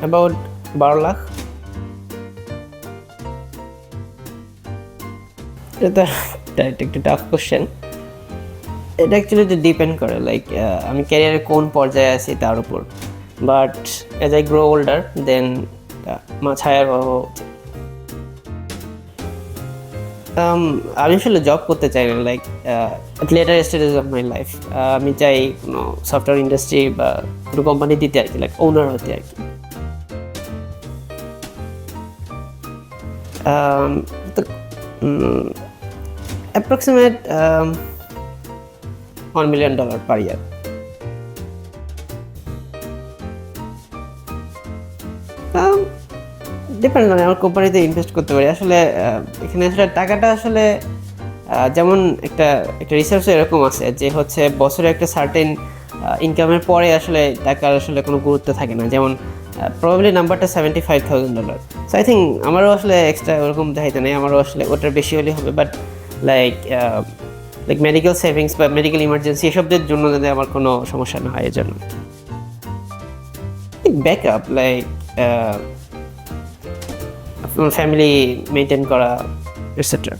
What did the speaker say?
About বারো লাখ। এটা তো একটু টাফ কোশ্চেন এটা অ্যাকচুয়ালি ডিপেন্ড করে লাইক আমি ক্যারিয়ারে কোন পর্যায়ে আছি তার উপর। But as I grow older then much higher হওয়া উচিত। Um, আমি আসলে জব করতে চাই না like later stages of my life আমি চাই কোনো সফটওয়্যার ইন্ডাস্ট্রি বা কোনো কোম্পানি দিতে আর কি লাইক ওনার হতে আর কি. Approximate one million dollar per year depend মানে আমার কোম্পানিতে ইনভেস্ট করতে পারি। আসলে এখানে আসলে টাকাটা আসলে যেমন একটা একটা রিসার্চ এরকম আছে যে হচ্ছে বছরে একটা সার্টেন ইনকামের পরে আসলে টাকার আসলে কোনো গুরুত্ব থাকে না। যেমন প্রবাবলি নাম্বারটা seventy five thousand dollar so I think আমারও আসলে এক্সট্রা ওরকম চাহিদা নেই, আমারও আসলে ওটার বেশি হলে হবে but like like medical savings বা মেডিকেল ইমার্জেন্সি এসবদের জন্য যাতে আমার কোনো সমস্যা না হয় এর জন্য ব্যাকআপ লাইক আপনার ফ্যামিলি মেনটেন করা এটসেট্রা